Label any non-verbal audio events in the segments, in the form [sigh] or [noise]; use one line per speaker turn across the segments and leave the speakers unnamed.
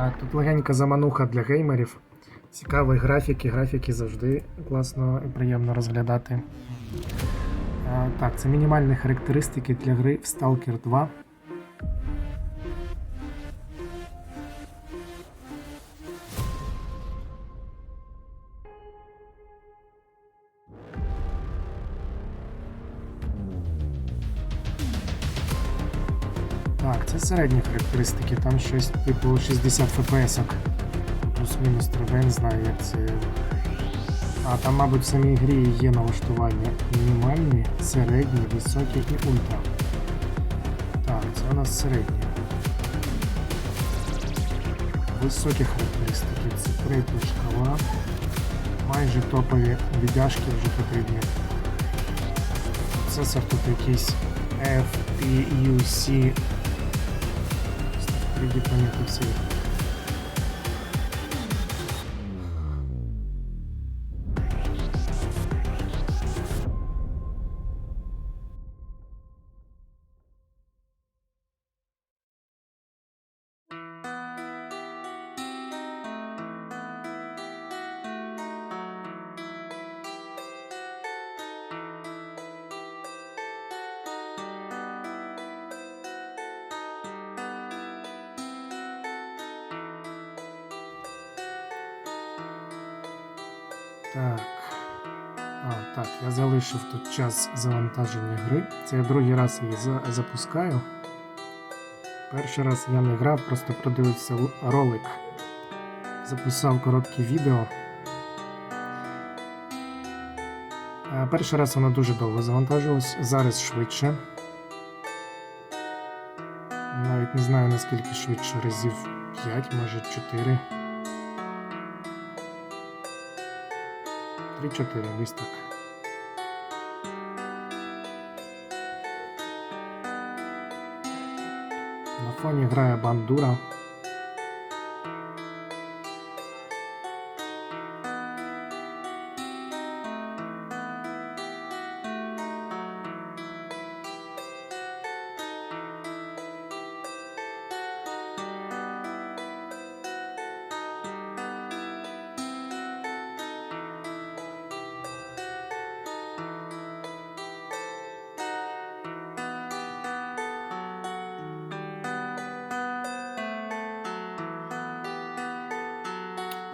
Так, тут легенька замануха для геймерів. Цікаві графіки, графіки завжди класно і приємно розглядати. Так, це мінімальні характеристики для гри в Stalker 2. Так, це середні характеристики, там щось типу 60 FPS. Плюс-мінус треба, не знаю, як це. А, там, мабуть, в самій грі є налаштування. Мінімальні, середні, високі і ультра. Так, це у нас середні. Високі характеристики. Це третя шкала. Майже топові віддяшки вже потрібні. Процесор тут якийсь FPUC 3D планети всі. Так. А, так, я залишив тут час завантаження гри. Це я другий раз її за- запускаю. Перший раз я не грав, просто продивився ролик. Записав коротке відео. Перший раз вона дуже довго завантажувалась, зараз швидше. Навіть не знаю наскільки швидше, разів 5, може 4. 3-4, десь так. На фоні грає бандура.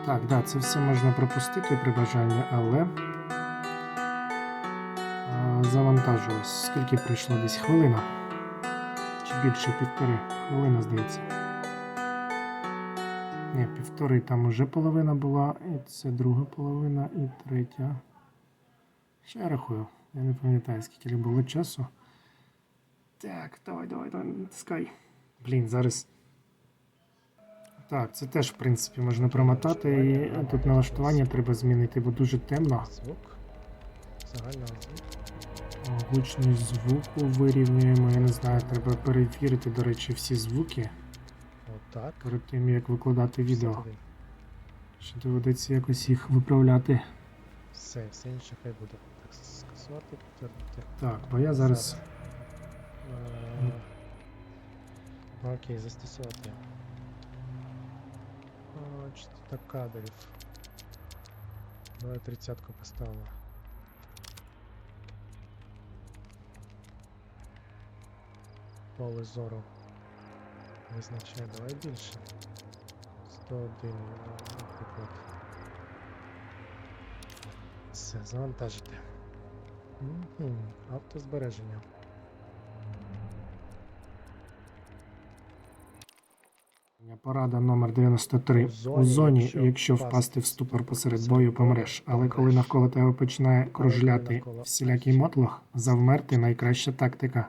Так, да, це все можна пропустити при бажанні, але завантажилось. Скільки пройшло? Десь хвилина. Чи більше півтори. Хвилина, здається. Ні, півтори там уже половина була, і це друга половина, і третя. Ще я рахую. Я не пам'ятаю, скільки було часу. Так, давай, давай, давай, натискай. Блін, зараз. Так, це теж, в принципі, можна промотати. І тут налаштування треба змінити, бо дуже темно.
Звук.
Гучність звуку вирівнюємо. Я не знаю, треба перевірити, до речі, всі звуки
Отак.
перед тим, як викладати відео.
61.
Ще доведеться якось їх виправляти.
Все, все інше хай буде. Так, скасувати, підтвердити.
Так, бо я зараз.
Окей, застосувати. О, Частота кадрів. Давай тридцятку поставимо. Поле зору. Визначає, давай більше. 101, наприклад. Все, завантажити. Мгм, Автозбереження.
Порада номер 93. У зоні, якщо впасти в ступор посеред бою, помреш. Але коли навколо тебе починає кружляти всілякий мотлох, завмерти найкраща тактика.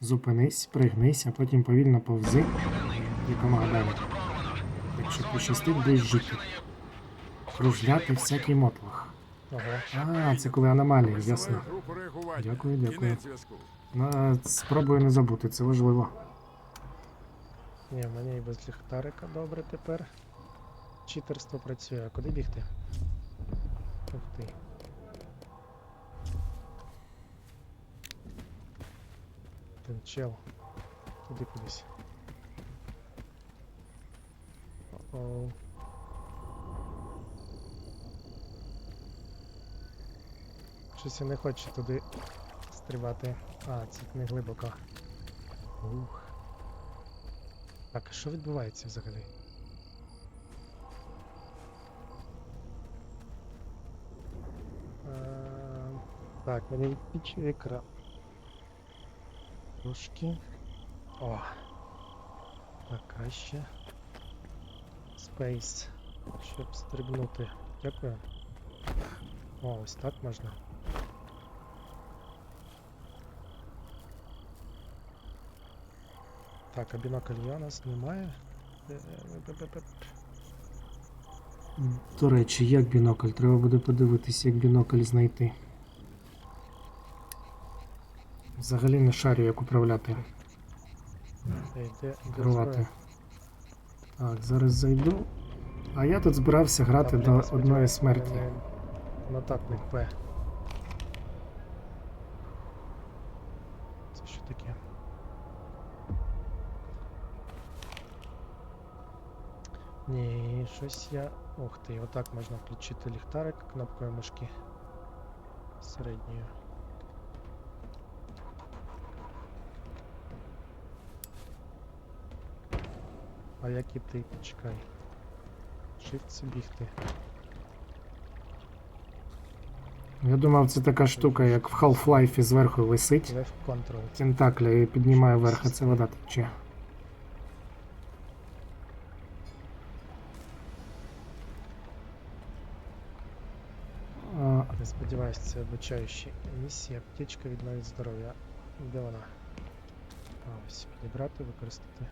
Зупинись, пригнись, а потім повільно повзи якомога далі. Якщо пощастить, будеш жити. Кружляти всякий мотлох. А, це коли аномалії, ясно. Дякую, дякую. Спробую не забути, це важливо.
Ні, в мене і без ліхтарика добре тепер. Читерство працює. А куди бігти? Ух ти. Ten чел. Туди кудись. Оу. Щось я не хочу туди стрибати. А, це не глибоко. Ух. Так, а що відбувається взагалі? Е, Так, мені відпічує екран. Трошки. О. Так, краще. Space. Щоб стрибнути. Дякую. О, ось так можна. Так, а бінокль є у нас немає. Е,
До речі, як бінокль? Треба буде подивитись, як бінокль знайти. Взагалі не шарю, як управляти,
Е,
керувати. Так, зараз зайду. А я тут збирався грати до одної смерті.
мене Нотатник П. Це що таке? Ні, щось я. Ух ти, отак можна включити ліхтарик кнопкою мишки середньою. А як іти? Чекай. Shift це бігти.
Я думав, це така штука, як в Half-Life зверху висить.
Left control.
Тентакля і піднімає вверх, а це вода тече. А,
Не сподіваюся, це обучаюча місія. Аптечка відновить здоров'я. Де вона? А, ось підібрати, використати.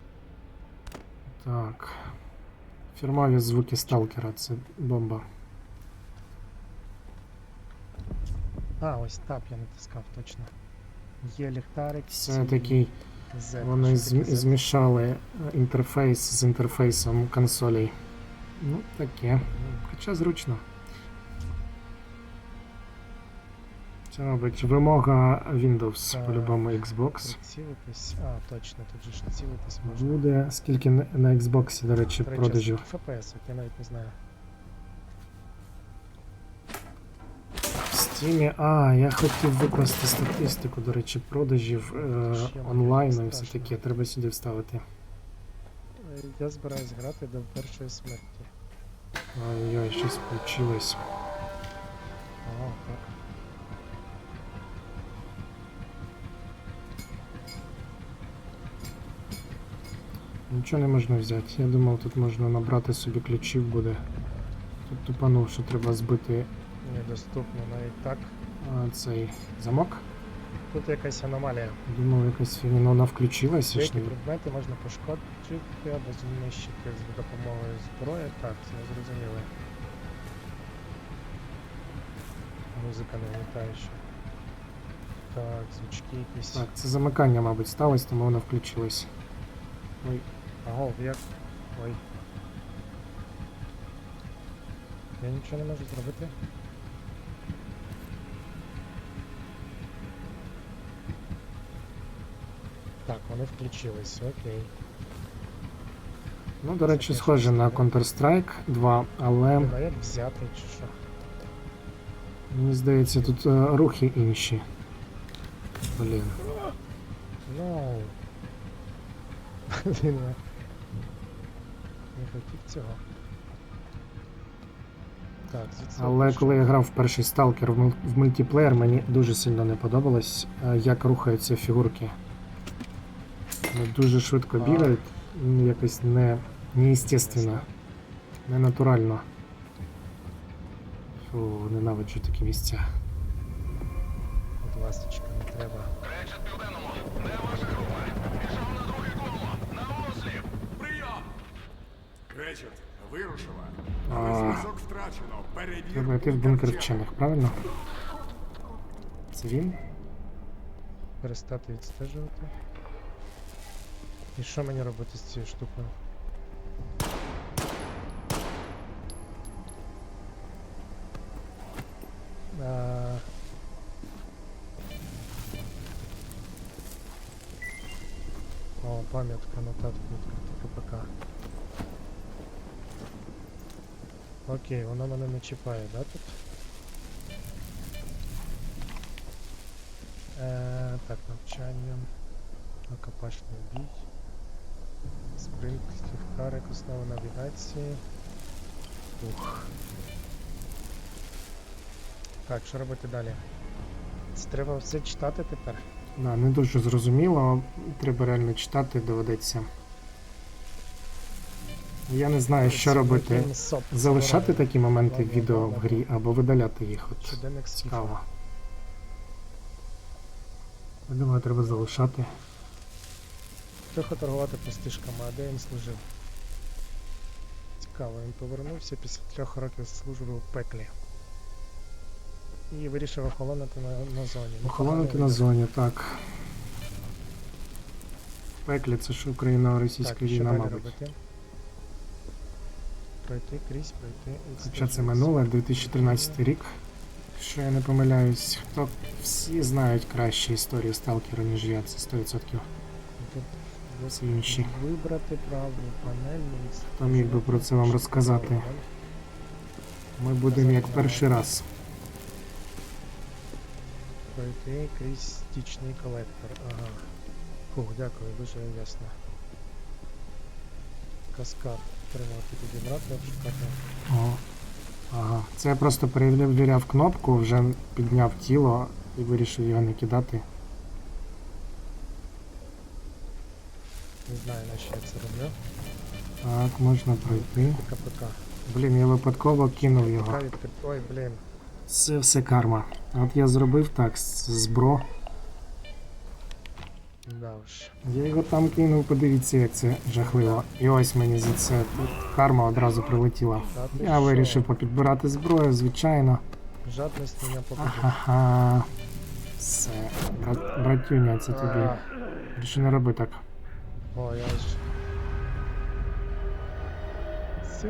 так. Фірмові звуки сталкера, це бомба.
А, ось тап я натискав точно. Є ліхтарик.
Це
C,
такий.
Z,
Вони
що таке
зм-
Z?
змішали е, інтерфейс з інтерфейсом консолей. Ну, таке.
М,
Хоча зручно. Це, мабуть, вимога Windows, по-любому Xbox.
Прицілитись. А, точно, тут же ж цілитись можна.
Буде скільки на Xbox, до речі,
До речі,
продажів.
скільки FPS, от я навіть не знаю.
В Steam, а, я хотів викласти статистику, до речі, продажів е,
Ще мені
онлайну і все
страшно.
таке. Треба сюди вставити.
Е, Я збираюсь грати до першої смерті.
Ой-ой, щось включилось. Нічого не можна взяти. Я думав, тут можна набрати собі ключів буде. Тут тупанув, що треба збити
Недоступно навіть так.
а, цей замок.
Тут якась аномалія.
Думав, якась ну вона включилася.
Деякі предмети можна пошкодити або знищити з допомогою зброї. Так, це зрозуміло. Музика не літає ще. Так, звучки якісь.
Так, це замикання, мабуть, сталося, тому вона включилась. Ой,
Аго, як. Ой. Я нічого не можу зробити. Так, вони включились, окей.
Ну, до речі, схоже на. Counter-Strike 2, але
як взяти чи що?
мені здається, тут е, рухи інші. Блін.
Ну. [laughs] Блін, я цього. Так, звідси.
Але коли я грав в перший сталкер в, мультиплеєр, мені дуже сильно не подобалось, е, як рухаються фігурки. Вони дуже швидко
А.
бігають, якось не, неестественно, не натурально. Фу, ненавиджу такі місця.
Будь ласточка, не треба.
вирушила.
А.
Але зв'язок втрачено. Перевір.
Треба йти в бункер
чек.
вчених, правильно? Це він?
Перестати відстежувати. І що мені робити з цією штукою? А... О, пам'ятка нотатки відкрити Окей, воно мене не чіпає, да, тут? Е, так, навчання. Рукопашний бій. Спринт, ліхтарик, основи навігації. Ух. Так, що робити далі? Це треба все читати тепер.
Да, не дуже зрозуміло, треба реально читати, доведеться. Я не знаю, що робити. Залишати такі моменти відео в грі або видаляти їх. От цікаво. Я думаю, треба залишати.
Трохи торгувати пустишками, а де він служив? Цікаво, він повернувся після трьох років служби у пеклі. І вирішив охолонити на, на зоні.
Охолонути на зоні, так. Пеклі це ж україно-російська війна, мабуть.
робити? Пройти крізь, пройти.
Хоча це минуле, 2013 рік. Якщо я не помиляюсь, хто всі знають краще історію сталкера, ніж я, це 100%.
Тут
Всі інші.
Вибрати праву панель.
Хто міг би про це вам розказати? Ми будемо як перший раз.
Пройти крізь стічний колектор. Ага. Фух, дякую, дуже ясно. Каскад. Тримати підібрати, обшукати.
О. Ага. Це я просто перевіряв кнопку, вже підняв тіло і вирішив його не кидати.
Не знаю, на що я це роблю.
Так, можна пройти.
КПК.
Блін, я випадково кинув його.
Ой, блін.
Це все карма. От я зробив так з з бро.
Да уж.
Я його там кинув, подивіться, як це жахливо. І ось мені за це тут карма одразу прилетіла.
Ти
Я вирішив попідбирати зброю, звичайно.
Жадність мене покажу.
Ага. Все. Брат, братюня, це тобі. Більше не роби так.
О, я ж. Все.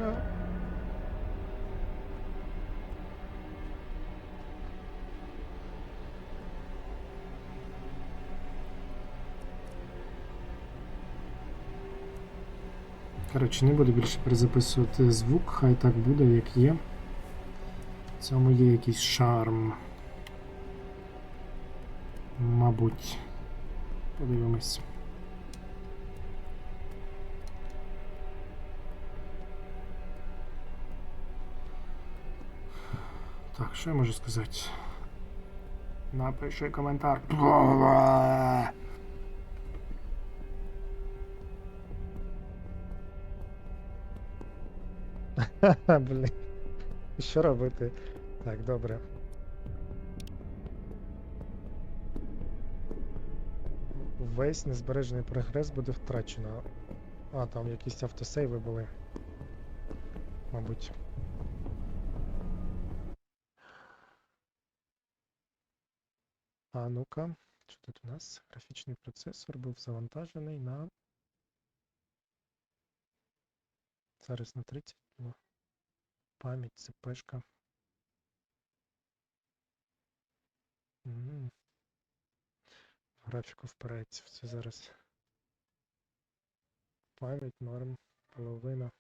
Коротше, не буду більше перезаписувати звук, хай так буде, як є. В цьому є якийсь шарм. Мабуть. Подивимось. Так, що я можу сказати? Напиши коментар.
Ха, [laughs] блін. Що робити? Так, добре. Весь незбережений прогрес буде втрачено. А, там якісь автосейви були. Мабуть. А ну-ка, що тут у нас? Графічний процесор був завантажений на. Зараз на 30. Пам'ять. В Графіку впирається все зараз. Пам'ять, норм, половина.